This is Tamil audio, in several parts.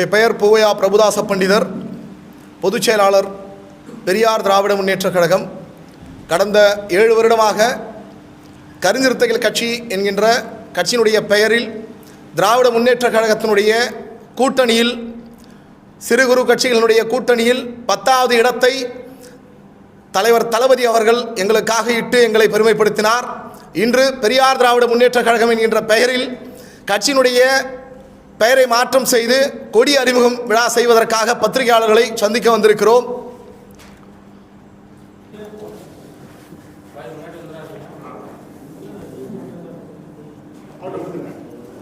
என்னுடைய பெயர் பூவையா பிரபுதாச பண்டிதர் பொதுச் செயலாளர் பெரியார் திராவிட முன்னேற்றக் கழகம். கடந்த ஏழு வருடமாக கருஞ்சிறுத்தைகள் கட்சி என்கின்ற கட்சியினுடைய பெயரில் திராவிட முன்னேற்றக் கழகத்தினுடைய கூட்டணியில் சிறு குறு கட்சிகளினுடைய கூட்டணியில் பத்தாவது இடத்தை தலைவர் தளபதி அவர்கள் எங்களுக்காக இட்டு எங்களை பெருமைப்படுத்தினார். இன்று பெரியார் திராவிட முன்னேற்றக் கழகம் என்கின்ற பெயரில் கட்சியினுடைய பெயரை மாற்றம் செய்து கொடி அறிமுகம் விழா செய்வதற்காக பத்திரிகையாளர்களை சந்திக்க வந்திருக்கிறோம்.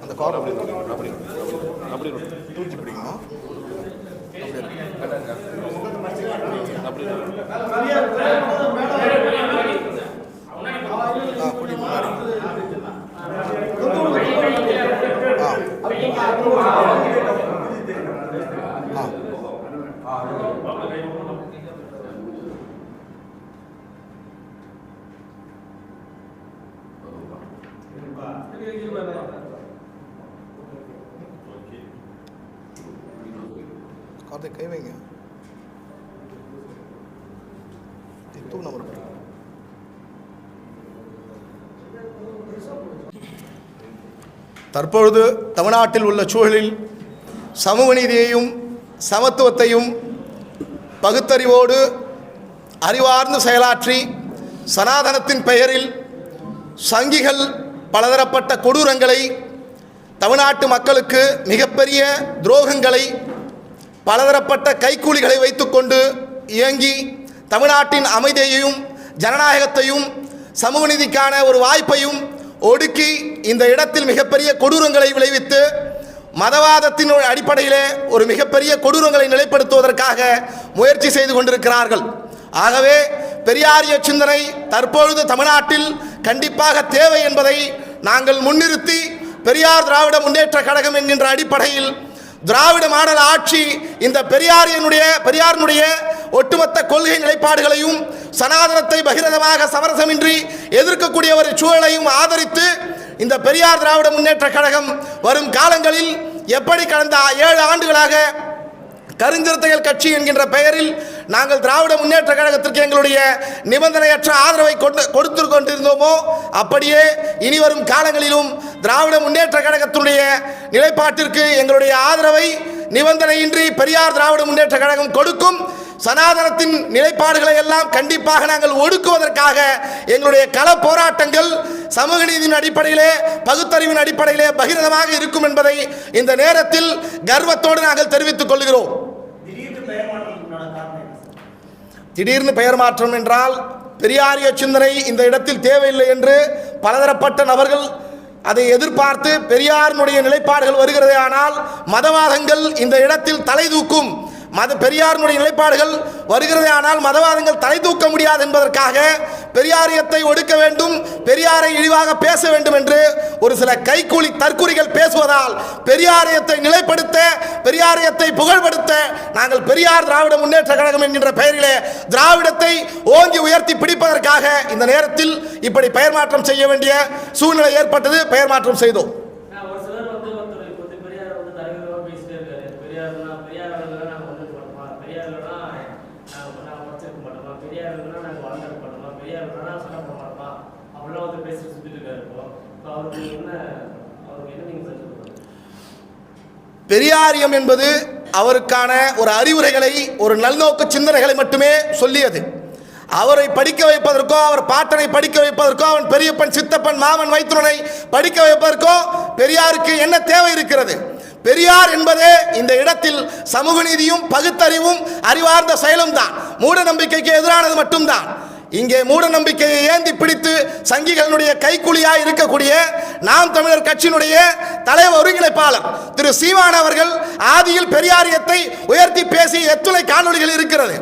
அந்த கார் அப்படி அப்படி அப்படி தூக்கி பிடிக்கணும் ஆ கொடி முன்னாடி ஆ ஆ கார்த்திக் கை வைங்க. தூ நம்பர் தற்பொழுது தமிழ்நாட்டில் உள்ள சூழலில் சமூக நீதியையும் சமத்துவத்தையும் பகுத்தறிவோடு அறிவார்ந்து செயலாற்றி சனாதனத்தின் பெயரில் சங்கிகள் பலதரப்பட்ட கொடூரங்களை தமிழ்நாட்டு மக்களுக்கு மிகப்பெரிய துரோகங்களை பலதரப்பட்ட கைக்கூலிகளை வைத்துக்கொண்டு இயங்கி தமிழ்நாட்டின் அமைதியையும் ஜனநாயகத்தையும் சமூக நீதிக்கான ஒரு வாய்ப்பையும் ஒடுக்கி இந்த இடத்தில் மிகப்பெரிய கொடூரங்களை விளைவித்து மதவாதத்தின் அடிப்படையிலே ஒரு மிகப்பெரிய கொடூரங்களை நிலைப்படுத்துவதற்காக முயற்சி செய்து கொண்டிருக்கிறார்கள். ஆகவே பெரியாரிய சிந்தனை தற்பொழுது தமிழ்நாட்டில் கண்டிப்பாக தேவை என்பதை நாங்கள் முன்னிறுத்தி பெரியார் திராவிட முன்னேற்ற கழகம் என்கின்ற அடிப்படையில் திராவிட மாடல் ஆட்சி இந்த பெரியாரியனுடைய பெரியாரினுடைய ஒட்டுமொத்த கொள்கை நிலைப்பாடுகளையும் சனாதனத்தை பகிரங்கமாக சமரசமின்றி எதிர்க்கக்கூடிய ஒரு சூழலையும் ஆதரித்து இந்த பெரியார் திராவிட முன்னேற்ற கழகம் வரும் காலங்களில் எப்படி கடந்த ஏழு ஆண்டுகளாக கருஞ்சிறுத்தைகள் கட்சி என்கின்ற பெயரில் நாங்கள் திராவிட முன்னேற்ற கழகத்திற்கு எங்களுடைய நிபந்தனையற்ற ஆதரவை கொண்டு கொடுத்து கொண்டிருந்தோமோ அப்படியே இனி வரும் காலங்களிலும் திராவிட முன்னேற்ற கழகத்தினுடைய நிலைப்பாட்டிற்கு எங்களுடைய ஆதரவை நிபந்தனையின்றி பெரியார் திராவிட முன்னேற்ற கழகம் கொடுக்கும் சனாதனத்தின் நிலைப்பாடுகளை எல்லாம் கண்டிப்பாக நாங்கள் ஒடுக்குவதற்காக எங்களுடைய கள போராட்டங்கள் சமூக நீதியின் அடிப்படையிலே பகுத்தறிவின் அடிப்படையிலே பகிரங்கமாக இருக்கும் என்பதை இந்த நேரத்தில் கர்வத்தோடு நாங்கள் தெரிவித்துக் கொள்கிறோம். திடீர்னு பெயர் மாற்றம் என்றால் பெரியாரிய சிந்தனை இந்த இடத்தில் தேவையில்லை என்று பலதரப்பட்ட நபர்கள் அதை எதிர்பார்த்து பெரியாரினுடைய நிலைப்பாடுகள் வருகிறதே ஆனால் மதவாதங்கள் இந்த இடத்தில் தலை தூக்கும் மத பெரியாருடைய நிலைப்பாடுகள் வருகிறதே ஆனால் மதவாதங்கள் தலை தூக்க முடியாது என்பதற்காக பெரியாரியத்தை ஒடுக்க வேண்டும் பெரியாரை இழிவாக பேச வேண்டும் என்று ஒரு சில கைக்கூலி தற்குறிகள் பேசுவதால் பெரியாரியத்தை நிலைப்படுத்த பெரியாரியத்தை புகழ்படுத்த நாங்கள் பெரியார் திராவிட முன்னேற்ற கழகம் என்கின்ற பெயரிலே திராவிடத்தை ஓங்கி உயர்த்தி பிடிப்பதற்காக இந்த நேரத்தில் இப்படி பெயர் மாற்றம் செய்ய வேண்டிய சூழ்நிலை ஏற்பட்டது பெயர் மாற்றம் செய்தோம் நான் ஒரு சிலர் வந்து ஒருத்தர் இப்போ வந்து பெரியார் வந்து தலைவராக பேசிட்டே இருக்காரு பெரியார்னா பெரியார் இல்லைன்னா நாங்கள் வந்து பண்ணோமா பெரியார் இல்லைன்னா நாங்கள் நாங்கள் படிச்சிருக்க மாட்டோமா பெரியார் இல்லைன்னா நாங்கள் வளர்ந்துருக்க மாட்டோமா பெரியார் அப்படிலாம் வந்து பேசிட்டு சுற்றிட்டு இருக்காரு இப்போ இப்போ அவருக்கு என்ன அவருக்கு என்ன நீங்கள் செஞ்சு பெரியாரியம் என்பது அவருக்கான ஒரு அறிவுரைகளை ஒரு நல்நோக்கு சிந்தனைகளை மட்டுமே சொல்லியது. அவரை படிக்க வைப்பதற்கோ அவர் பாட்டனை படிக்க வைப்பதற்கோ அவன் பெரியப்பன் சித்தப்பன் மாமன் வைத்துரனை படிக்க வைப்பதற்கோ பெரியாருக்கு என்ன தேவை இருக்கிறது? பெரியார் என்பதே இந்த இடத்தில் சமூக நீதியும் பகுத்தறிவும் அறிவார்ந்த செயலும் தான் மூட நம்பிக்கைக்கு எதிரானது மட்டும்தான். இங்கே மூட நம்பிக்கையை ஏந்தி பிடித்து சங்கிகளுடைய கைக்கூலியாய் இருக்கக்கூடிய நாம் தமிழர் கட்சியினுடைய தலைவர் ஒருங்கிணைப்பாளர் திரு சீவான் அவர்கள் ஆதியில் பெரியாரியத்தை உயர்த்தி பேசிய எத்துணை காணொளிகள் இருக்கிறது.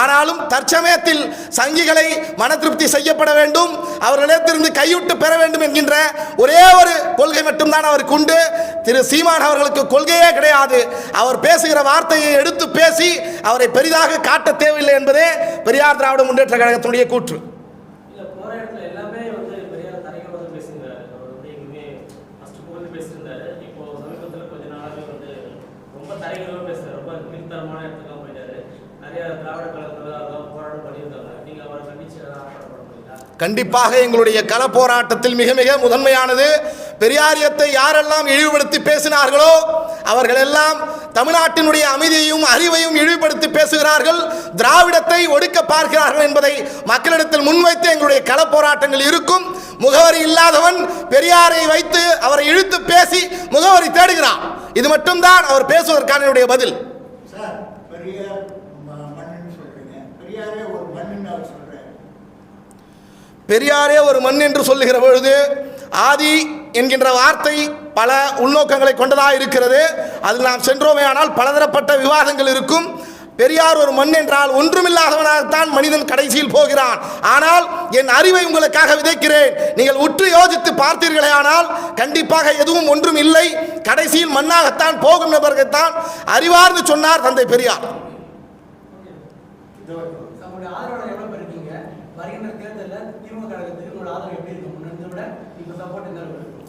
ஆனாலும் தற்சமயத்தில் சங்கிகளை மன திருப்தி செய்யப்பட வேண்டும். அவர்களிடத்திலிருந்து கைவிட்டு பெற வேண்டும் என்கின்ற ஒரே ஒரு கொள்கை மட்டும்தான் அவருக்கு உண்டு. திரு சீமான் அவர்களுக்கு கொள்கையே கிடையாது. அவர் பேசுகிற வார்த்தையை எடுத்து பேசி அவரை பெரிதாக காட்ட தேவையில்லை என்பதே பெரியார் திராவிட முன்னேற்ற கழகத்தினுடைய கூற்று. கண்டிப்பாக எங்களுடைய கள போராட்டத்தில் மிக மிக முதன்மையானது பெரியாரியத்தை யாரெல்லாம் இழிவுபடுத்தி பேசினார்களோ அவர்கள் எல்லாம் தமிழ்நாட்டினுடைய அமைதியையும் அறிவையும் இழிவுபடுத்தி பேசுகிறார்கள் திராவிடத்தை ஒடுக்க பார்க்கிறார்கள் என்பதை மக்களிடத்தில் முன்வைத்து எங்களுடைய கள போராட்டங்கள் இருக்கும். முகவரி இல்லாதவன் பெரியாரை வைத்து அவரை இழுத்து பேசி முகவரி தேடுகிறான். இது மட்டும்தான் அவர் பேசுவதற்கான என்னுடைய பதில். பெரியாரே ஒரு மண் என்று சொல்லுகிற பொழுது ஆதி என்கின்ற வார்த்தை பல உள்நோக்கங்களை கொண்டதாக இருக்கிறது. அதில் நாம் சென்றோமே ஆனால் பலதரப்பட்ட விவாதங்கள் இருக்கும். பெரியார் ஒரு மண் என்றால் ஒன்றுமில்லாதவனாகத்தான் மனிதன் கடைசியில் போகிறான். ஆனால் என் அறிவை உங்களுக்காக விதைக்கிறேன். நீங்கள் உற்று யோசித்து பார்த்தீர்களே ஆனால் கண்டிப்பாக எதுவும் ஒன்றும் இல்லை. கடைசியில் மண்ணாகத்தான் போகும் நபர்கள்தான் அறிவார்ந்து சொன்னார் தந்தை பெரியார்.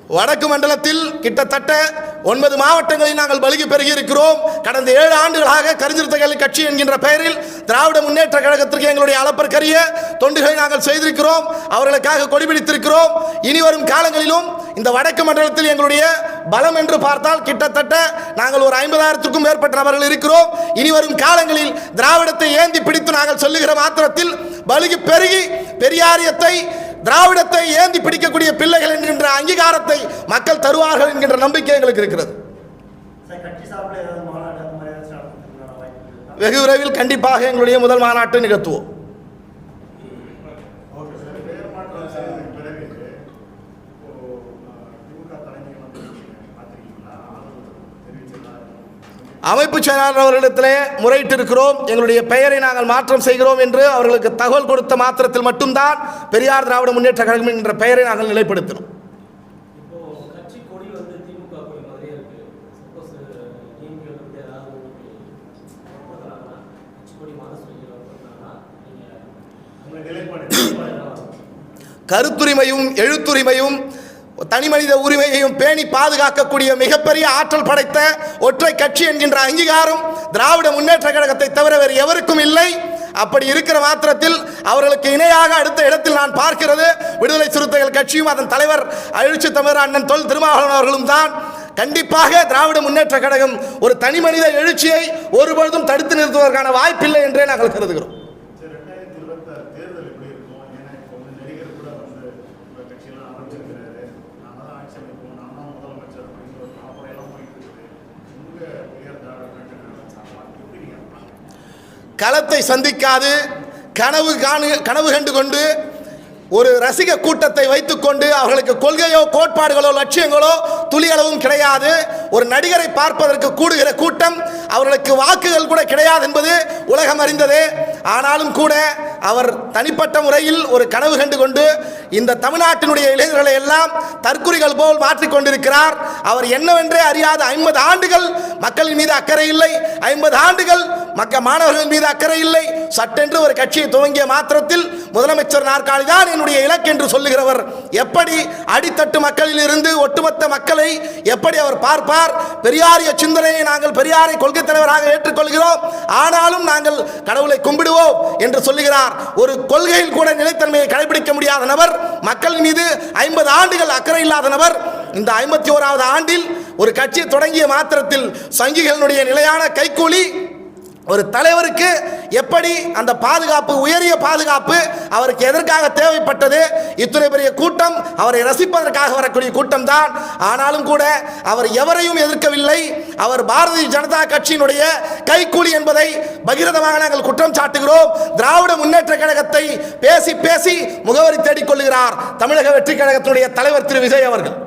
வடக்கு மண்டலத்தில் கிட்டத்தட்ட ஒன்பது மாவட்டங்களில் நாங்கள் பலுகி பெருகி இருக்கிறோம் கடந்த ஏழு ஆண்டுகளாக கருஞ்சிறுத்தைகள் கட்சி என்கின்ற பெயரில் திராவிட முன்னேற்ற கழகத்திற்கு எங்களுடைய அளப்பற்கரிய தொண்டுகளை நாங்கள் செய்திருக்கிறோம். அவர்களுக்காக கொடிபிடித்திருக்கிறோம் இனி வரும் காலங்களிலும் இந்த வடக்கு மண்டலத்தில் எங்களுடைய பலம் என்று பார்த்தால் கிட்டத்தட்ட நாங்கள் ஒரு ஐம்பதாயிரத்துக்கும் மேற்பட்ட நபர்கள் இருக்கிறோம். இனி வரும் காலங்களில் திராவிடத்தை ஏந்தி பிடித்து நாங்கள் சொல்லுகிற மாத்திரத்தில் பலுகி பெருகி பெரியாரியத்தை திராவிடத்தை ஏந்தி பிடிக்கக்கூடிய பிள்ளைகள் என்கின்ற அங்கீகாரத்தை மக்கள் தருவார்கள் என்கின்ற நம்பிக்கை எங்களுக்கு இருக்கிறது? வெகு விரைவில் கண்டிப்பாக எங்களுடைய முதல் மாநாட்டை நிகழ்த்துவோம் ஓகே சார் பெயர் மாற்றம் செய்ததுக்கு பிறகு இப்போ அஹ், திமுக தலைமை வந்து பார்த்துருக்கீங்களா ஆதரவு தெரிவிச்சதா அமைப்பு செயலாளர் அவர்களிடத்திலே முறையிட்டிருக்கிறோம். எங்களுடைய பெயரை நாங்கள் மாற்றம் செய்கிறோம் என்று அவர்களுக்கு தகவல் கொடுத்த மாத்திரத்தில் மட்டும்தான் பெரியார் திராவிட முன்னேற்ற கழகம் என்கின்ற பெயரை நாங்கள் நிலைப்படுத்தினோம். கருத்துரிமையும் எழுத்துரிமையும் தனிமனித உரிமையையும் பேணி பாதுகாக்கக்கூடிய மிகப்பெரிய ஆற்றல் படைத்த ஒற்றை கட்சி என்கின்ற அங்கீகாரம் திராவிட முன்னேற்ற கழகத்தை தவிர வேறு எவருக்கும் இல்லை. அப்படி இருக்கிற மாத்திரத்தில் அவர்களுக்கு இணையாக அடுத்த இடத்தில் நான் பார்க்கிறது விடுதலை சிறுத்தைகள் கட்சியும் அதன் தலைவர் எழுச்சி தமிழர் அண்ணன் தொல் திருமாவளவன் அவர்களும் தான். கண்டிப்பாக திராவிட முன்னேற்ற கழகம் ஒரு தனிமனித எழுச்சியை ஒருபொழுதும் தடுத்து நிறுத்துவதற்கான வாய்ப்பில்லை என்றே நாங்கள் கருதுகிறோம் சரி ரெண்டாயிரத்தி இருபத்தாறு தேர்தல் எப்படி இருக்கும் ஏன்னா இப்போ வந்து நடிகர் கூட வந்து உங்கள் கட்சியெல்லாம் ஆரம்பிச்சிருக்கிறாரு நாம தான் ஆட்சி அமைப்போம் நாம தான் முதலமைச்சர் அப்படின்னு ஒரு பரப்புரையெல்லாம் போயிட்டு இருக்குது உங்கள் பெயர் திராவிட முன்னேற்ற கழகம் சார்பாக எப்படி நீங்கள் பார்க்குறீங்க களத்தை சந்திக்காது. கனவு காணு கனவு கண்டு கொண்டு ஒரு ரசிக கூட்டத்தை வைத்துக்கொண்டு அவர்களுக்கு கொள்கையோ கோட்பாடுகளோ லட்சியங்களோ துளியளவும் கிடையாது. ஒரு நடிகரை பார்ப்பதற்கு கூடுகிற கூட்டம் அவர்களுக்கு வாக்குகள் கூட கிடையாது என்பது உலகம் அறிந்தது. ஆனாலும் கூட அவர் தனிப்பட்ட முறையில் ஒரு கனவு கண்டு கொண்டு இந்த தமிழ்நாட்டினுடைய இளைஞர்களை எல்லாம் தற்குறிகள் போல் மாற்றிக்கொண்டிருக்கிறார் அவர் என்னவென்றே அறியாத ஐம்பது ஆண்டுகள் மக்களின் மீது அக்கறை இல்லை. ஐம்பது ஆண்டுகள் மக்க மாணவர்கள் மீது அக்கறை இல்லை. சட்டென்று ஒரு கட்சியை துவங்கிய மாத்திரத்தில் முதலமைச்சர் நாற்காலி தான் என்னுடைய இலக்கு என்று சொல்லுகிறவர். எப்படி அடித்தட்டு மக்களில் இருந்து ஒட்டுமொத்த மக்களை எப்படி அவர் பார்ப்பார்? பெரியாரிய சிந்தனையை நாங்கள் பெரியாரை கொள்கை தலைவராக ஏற்றுக்கொள்கிறோம். ஆனாலும் நாங்கள் கடவுளை கும்பிடுவோம் என்று சொல்லுகிறார். ஒரு கொள்கையில் கூட நிலைத்தன்மையை கடைபிடி முடியாத நபர் மக்கள் மீது ஐம்பது ஆண்டுகள் அக்கறை இல்லாத நபர் இந்த ஐம்பத்தி ஓராவது ஆண்டில் ஒரு கட்சி தொடங்கிய மாத்திரத்தில் சங்கிகளுடைய நிலையான கைக்கூலி ஒரு தலைவருக்கு எப்படி அந்த பாதுகாப்பு உயரிய பாதுகாப்பு அவருக்கு எதற்காக தேவைப்பட்டது இத்துணை பெரிய கூட்டம் அவரை ரசிப்பதற்காக வரக்கூடிய கூட்டம் தான் ஆனாலும் கூட அவர் எவரையும் எதிர்க்கவில்லை. அவர் பாரதிய ஜனதா கட்சியினுடைய கைக்கூலி என்பதை பகிரதமாக நாங்கள் குற்றம் சாட்டுகிறோம். திராவிட முன்னேற்ற கழகத்தை பேசி பேசி முகவரி தேடிக்கொள்கிறார் தமிழக வெற்றி கழகத்தினுடைய தலைவர் திரு விஜய் அவர்கள்.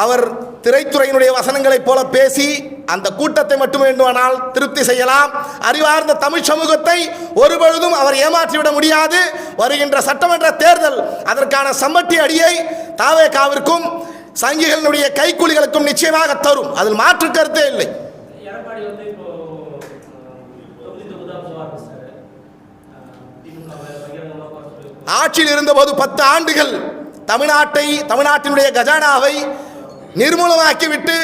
அவர் திரைத்துறையினுடைய வசனங்களைப் போல பேசி அந்த கூட்டத்தை மட்டும் வேண்டுமானால் திருப்தி செய்யலாம். அறிவார்ந்த தமிழ் சமூகத்தை ஒருபொழுதும் அவர் ஏமாற்றிவிட முடியாது. வருகின்ற சட்டமன்ற தேர்தல் அதற்கான சம்பட்டி அடியை தாவேகாவிற்கும் சங்கிகளினுடைய கைக்கூலிகளுக்கும் நிச்சயமாக தரும். அதில் மாற்று கருத்தே இல்லை. ஆட்சியில் இருந்தபோது பத்து ஆண்டுகள் தமிழ்நாட்டை தமிழ்நாட்டினுடைய கஜானாவை நிர்மூலமாக்கிவிட்டு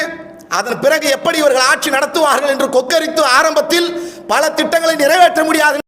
அதன் பிறகு எப்படி இவர்கள் ஆட்சி நடத்துவார்கள் என்று கொக்கரித்து ஆரம்பத்தில் பல திட்டங்களை நிறைவேற்ற முடியாது